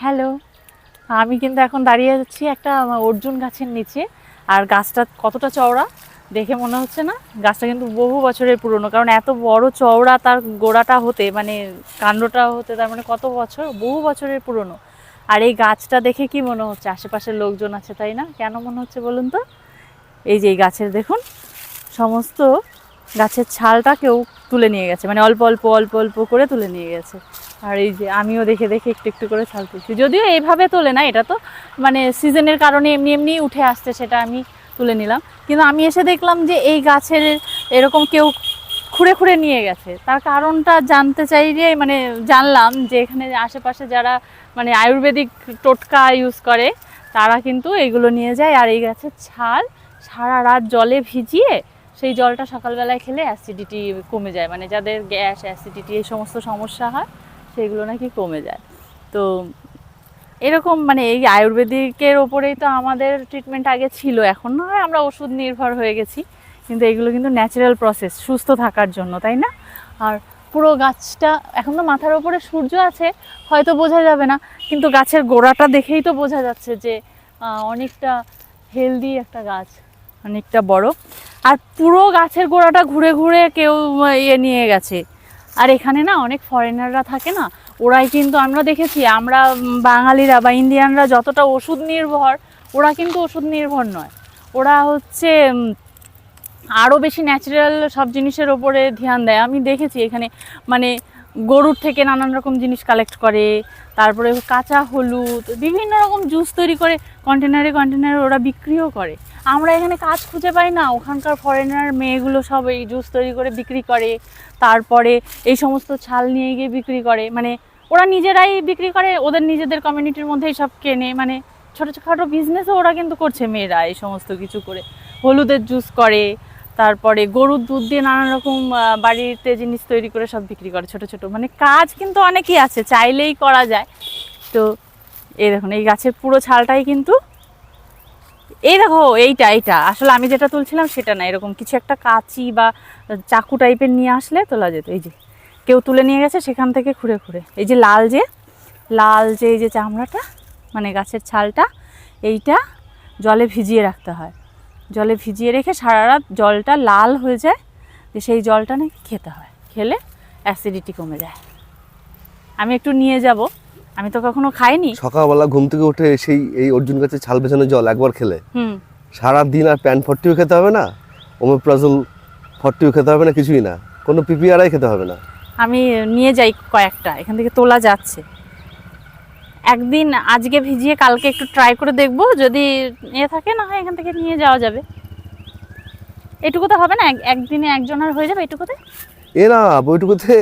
Hello. আমি কিন্তু এখন দাঁড়িয়ে যাচ্ছি একটা অর্জুন গাছের নিচে, আর গাছটা কতটা চওড়া দেখে মনে হচ্ছে না? গাছটা কিন্তু বহু বছরের পুরনো, কারণ এত বড় চওড়া তার গোড়াটা হতে মানে কাণ্ডটা হতে তার মানে কত বছর? বহু বছরের পুরনো। আর এই গাছটা দেখে কি মনে হচ্ছে? আশেপাশের লোকজন আছে তাই না? কেন মনে হচ্ছে বলুন তো? এই যে এই গাছের দেখুন, সমস্ত গাছের ছালটা কেউ তুলে নিয়ে গেছে মানে অল্প অল্প অল্প অল্প করে তুলে নিয়ে গেছে। আর এই যে আমিও দেখে দেখে একটু একটু করে ছাল তুলছি যদিও এইভাবে তোলে না, এটা তো মানে সিজনের কারণে এমনি এমনি উঠে আসছে সেটা আমি তুলে নিলাম। কিন্তু আমি এসে দেখলাম যে এই গাছের এরকম কেউ খুঁড়ে খুঁড়ে নিয়ে গেছে। তার কারণটা জানতে চাইলে মানে জানলাম যে এখানে আশেপাশে যারা মানে আয়ুর্বেদিক টোটকা ইউজ করে, তারা কিন্তু এগুলো নিয়ে যায় আর এই গাছের ছাল সারা রাত জলে ভিজিয়ে সেই জলটা সকালবেলায় খেলে অ্যাসিডিটি কমে যায়। মানে যাদের গ্যাস অ্যাসিডিটি এই সমস্ত সমস্যা হয় সেগুলো নাকি কমে যায়। তো এরকম মানে এই আয়ুর্বেদিকের ওপরেই তো আমাদের ট্রিটমেন্ট আগে ছিল, এখন না আমরা ওষুধ নির্ভর হয়ে গেছি। কিন্তু এগুলো কিন্তু ন্যাচারাল প্রসেস সুস্থ থাকার জন্য, তাই না? আর পুরো গাছটা, এখন তো মাথার ওপরে সূর্য আছে, হয়তো বোঝা যাবে না, কিন্তু গাছের গোড়াটা দেখেই তো বোঝা যাচ্ছে যে অনেকটা হেলদি একটা গাছ, অনেকটা বড়। আর পুরো গাছের গোড়াটা ঘুরে ঘুরে কেউ ইয়ে নিয়ে গেছে। আর এখানে না অনেক ফরেনাররা থাকে না, ওরাই কিন্তু আমরা দেখেছি, আমরা বাঙালিরা বা ইন্ডিয়ানরা যতটা ওষুধ নির্ভর, ওরা কিন্তু ওষুধ নির্ভর নয়। ওরা হচ্ছে আরও বেশি ন্যাচারাল সব জিনিসের ওপরে ধ্যান দেয়। আমি দেখেছি এখানে মানে গরুর থেকে নানান রকম জিনিস কালেক্ট করে, তারপরে কাঁচা হলুদ, বিভিন্ন রকম জুস তৈরি করে কন্টেনারে কন্টেনারে ওরা বিক্রিও করে। আমরা এখানে কাজ খুঁজে পাই না, ওখানকার ফরেনার মেয়েগুলো সব এই জুস তৈরি করে বিক্রি করে, তারপরে এই সমস্ত ছাল নিয়ে গিয়ে বিক্রি করে। মানে ওরা নিজেরাই বিক্রি করে, ওদের নিজেদের কমিউনিটির মধ্যেই সব কেনে। মানে ছোটো ছোটো বিজনেসও ওরা কিন্তু করছে মেয়েরা এই সমস্ত কিছু করে। হলুদের জুস করে তারপরে গরুর দুধ দিয়ে নানান রকম বাড়িতে জিনিস তৈরি করে সব বিক্রি করে, ছোট ছোট। মানে কাজ কিন্তু অনেকই আছে, চাইলেই করা যায়। তো এই দেখুন, এই গাছের পুরো ছালটাই কিন্তু এই দেখো, এইটা এইটা। আসলে আমি যেটা তুলছিলাম সেটা না, এরকম কিছু একটা কাঁচি বা চাকু টাইপের নিয়ে আসলে তোলা যেত। এই যে, কেউ তুলে নিয়ে গেছে সেখান থেকে খুঁড়ে খুঁড়ে। এই যে লাল যে লাল যে, এই যে চামড়াটা মানে গাছের ছালটা, এইটা জলে ভিজিয়ে রাখতে হয়। জলে ভিজিয়ে রেখে সারা রাত জলটা লাল হয়ে যায় যে সেই জলটা নাকি খেতে হয়। খেলে অ্যাসিডিটি কমে যায়। আমি একটু নিয়ে যাব। আমি তো কখনো খাইনি। সকালবেলা ঘুম থেকে উঠে সেই এই অর্জুন গাছের ছাল বেছানো জল একবার খেলে। হুম। সারা দিন আর প্যান ফর্টিও খেতে হবে না ওমেপ্রাজল ফর্টিও খেতে হবে না কিছুই না। কোনো পিপিআরআই খেতে হবে না। আমি নিয়ে যাই কয়েকটা এখান থেকে তোলা যাচ্ছে। একদিন আজকে ভিজিয়ে কালকে একটু ট্রাই করে দেখব। যদি এ থাকে না হয় এখান থেকে নিয়ে যাওয়া যাবে। এটুকুতে হবে না? এক- একদিনে একজনের হয়ে যাবে এটুকুতে? এ না বইটুকুতে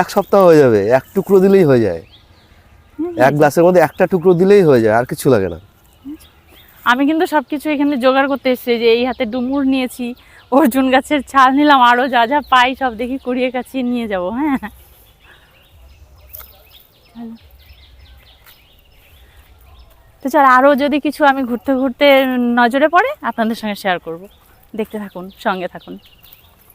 এক সপ্তাহ হয়ে যাবে। এক টুকরো দিলেই হয়ে যায়। এক গ্লাসের মধ্যে একটা টুকরো দিলেই হয়ে যায় আর কিছু লাগে না। আমি কিন্তু সব কিছু এখানে জোগাড় করতে এসেছি যে এই হাতে ডুমুর নিয়েছি অর্জুন গাছের ছাল নিলাম আরও যা যা পাই সব দেখি কুড়িয়ে কাছিয়ে নিয়ে যাব হ্যাঁ। তো চল আরও যদি কিছু আমি ঘুরতে ঘুরতে নজরে পড়ে, আপনাদের সঙ্গে শেয়ার করব। দেখতে থাকুন, সঙ্গে থাকুন।